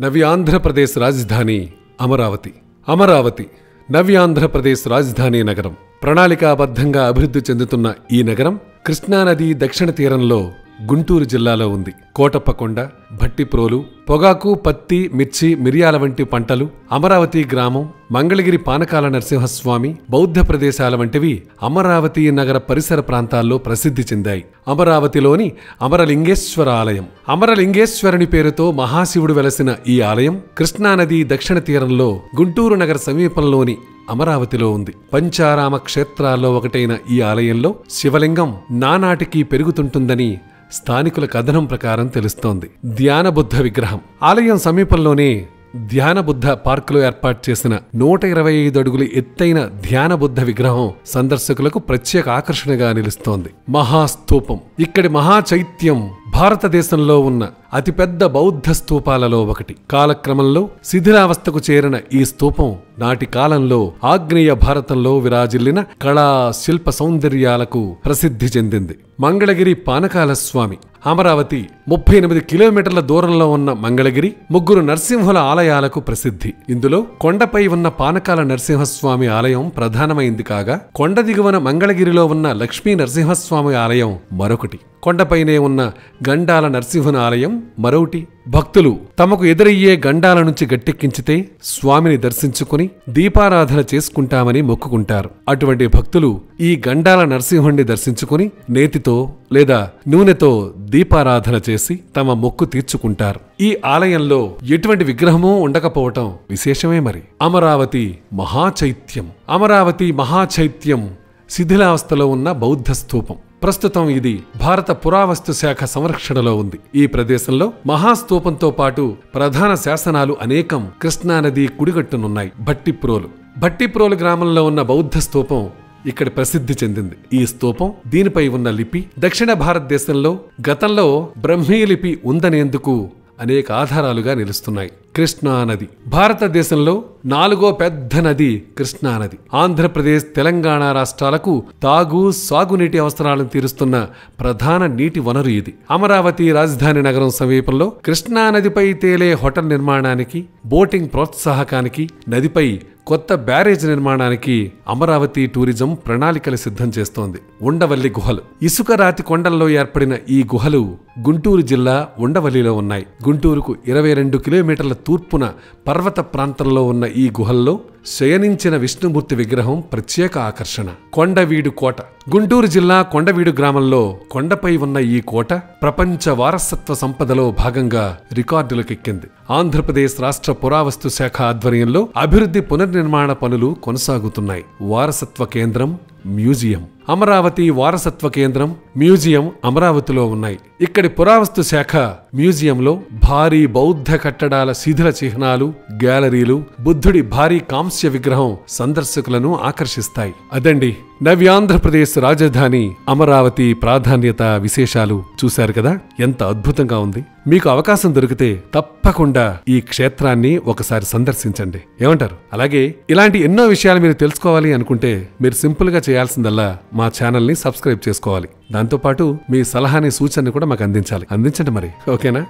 నవ్యాంధ్రప్రదేశ్ రాజధాని అమరావతి. అమరావతి నవ్యాంధ్రప్రదేశ్ రాజధాని నగరం. ప్రణాళికాబద్ధంగా అభివృద్ధి చెందుతున్న ఈ నగరం కృష్ణానది దక్షిణ తీరంలో గుంటూరు జిల్లాలో ఉంది. కోటప్పకొండ భట్టిప్రోలు పొగాకు పత్తి మిర్చి మిరియాల వంటి పంటలు అమరావతి గ్రామం మంగళగిరి పానకాల నరసింహస్వామి బౌద్ధ ప్రదేశాల వంటివి అమరావతి నగర పరిసర ప్రాంతాల్లో ప్రసిద్ధి చెందాయి. అమరావతిలోని అమరలింగేశ్వర ఆలయం. అమరలింగేశ్వరుని పేరుతో మహాశివుడు వెలసిన ఈ ఆలయం కృష్ణానది దక్షిణ తీరంలో గుంటూరు నగర సమీపంలోని అమరావతిలో ఉంది. పంచారామ క్షేత్రాల్లో ఒకటైన ఈ ఆలయంలో శివలింగం నానాటికి పెరుగుతుంటుందని స్థానికుల కథనం ప్రకారం తెలుస్తోంది. ధ్యానబుద్ధ విగ్రహం. ఆలయం సమీపంలోనే ధ్యాన బుద్ధ పార్కులో ఏర్పాటు చేసిన నూట ఇరవై ఐదు అడుగులు ఎత్తైన ధ్యాన బుద్ధ విగ్రహం సందర్శకులకు ప్రత్యేక ఆకర్షణగా నిలుస్తోంది. మహాస్తూపం ఇక్కడి మహాచైత్యం భారతదేశంలో ఉన్న అతిపెద్ద బౌద్ధ స్తూపాలలో ఒకటి. కాలక్రమంలో శిథిలావస్థకు చేరిన ఈ స్తూపం నాటి కాలంలో ఆగ్నేయ భారతంలో విరాజిల్లిన కళా శిల్ప సౌందర్యాలకు ప్రసిద్ధి చెందింది. మంగళగిరి పానకాల స్వామి. అమరావతి ముప్పై ఎనిమిది కిలోమీటర్ల దూరంలో ఉన్న మంగళగిరి ముగ్గురు నరసింహుల ఆలయాలకు ప్రసిద్ధి. ఇందులో కొండపై ఉన్న పానకాల నరసింహస్వామి ఆలయం ప్రధానమైంది కాగా కొండ దిగువన మంగళగిరిలో ఉన్న లక్ష్మీ నరసింహస్వామి ఆలయం మరొకటి. కొండపైనే ఉన్న గండాల నరసింహుని ఆలయం మరొకటి. భక్తులు తమకు ఎదురయ్యే గండాల నుంచి గట్టెక్కించితే స్వామిని దర్శించుకుని దీపారాధన చేసుకుంటామని మొక్కుకుంటారు. అటువంటి భక్తులు ఈ గండాల నరసింహుణ్ణి దర్శించుకుని నేతితో లేదా నూనెతో దీపారాధన చేసి తమ మొక్కు తీర్చుకుంటారు. ఈ ఆలయంలో ఎటువంటి విగ్రహమూ ఉండకపోవటం విశేషమే మరి. అమరావతి మహాచైత్యం. అమరావతి మహాచైత్యం శిథిలావస్థలో ఉన్న బౌద్ధ స్థూపం. ప్రస్తుతం ఇది భారత పురావస్తు శాఖ సంరక్షణలో ఉంది. ఈ ప్రదేశంలో మహాస్తూపంతో పాటు ప్రధాన శాసనాలు అనేకం కృష్ణానది కుడిగట్టునున్నాయి. భట్టిప్రోలు. భట్టిప్రోలు గ్రామంలో ఉన్న బౌద్ధ స్తూపం ఇక్కడ ప్రసిద్ధి చెందింది. ఈ స్తూపం దీనిపై ఉన్న లిపి దక్షిణ భారతదేశంలో గతంలో బ్రహ్మీ లిపి ఉందనేందుకు అనేక ఆధారాలుగా నిలుస్తున్నాయి. కృష్ణానది. భారతదేశంలో నాలుగో పెద్ద నది కృష్ణానది. ఆంధ్రప్రదేశ్ తెలంగాణ రాష్ట్రాలకు తాగు సాగునీటి అవసరాలను తీరుస్తున్న ప్రధాన నీటి వనరు ఇది. అమరావతి రాజధాని నగరం సమీపంలో కృష్ణానదిపై తేలే హోటల్ నిర్మాణానికి బోటింగ్ ప్రోత్సాహకానికి నదిపై కొత్త బ్యారేజ్ నిర్మాణానికి అమరావతి టూరిజం ప్రణాళికలు సిద్ధం చేస్తోంది. ఉండవల్లి గుహలు. ఇసుక రాతి కొండల్లో ఏర్పడిన ఈ గుహలు గుంటూరు జిల్లా ఉండవల్లిలో ఉన్నాయి. గుంటూరుకు ఇరవై రెండు కిలోమీటర్ల తూర్పున పర్వత ప్రాంతంలో ఉన్న ఈ గుహల్లో శయనించిన విష్ణుమూర్తి విగ్రహం ప్రత్యేక ఆకర్షణ. కొండవీడు కోట. గుంటూరు జిల్లా కొండవీడు గ్రామంలో కొండపై ఉన్న ఈ కోట ప్రపంచ వారసత్వ సంపదలో భాగంగా రికార్డులకెక్కింది. ఆంధ్రప్రదేశ్ రాష్ట్ర పురావస్తు శాఖ ఆధ్వర్యంలో అభివృద్ధి పునర్నిర్మాణ పనులు కొనసాగుతున్నాయి. వారసత్వ కేంద్రం మ్యూజియం. అమరావతి వారసత్వ కేంద్రం మ్యూజియం అమరావతిలో ఉన్నాయి. ఇక్కడి పురావస్తు శాఖ మ్యూజియంలో భారీ బౌద్ధ కట్టడాల శిథిల చిహ్నాలు గ్యాలరీలు బుద్ధుడి భారీ కాంస్య విగ్రహం సందర్శకులను ఆకర్షిస్తాయి. అదండి నవ్యాంధ్రప్రదేశ్ రాజధాని అమరావతి ప్రాధాన్యత విశేషాలు. చూశారు కదా? ఎంత అద్భుతంగా ఉంది. మీకు అవకాశం దొరికితే తప్పకుండా ఈ క్షేత్రాన్ని ఒకసారి సందర్శించండి. ఏమంటారు? అలాగే ఇలాంటి ఎన్నో విషయాలు మీరు తెలుసుకోవాలి అనుకుంటే మీరు సింపుల్గా చేయాల్సిందల్లా మా ఛానల్ని సబ్స్క్రైబ్ చేసుకోవాలి. దాంతోపాటు మీ సలహాని సూచనని కూడా మాకు అందించాలి. అందించండి మరి. ఓకేనా?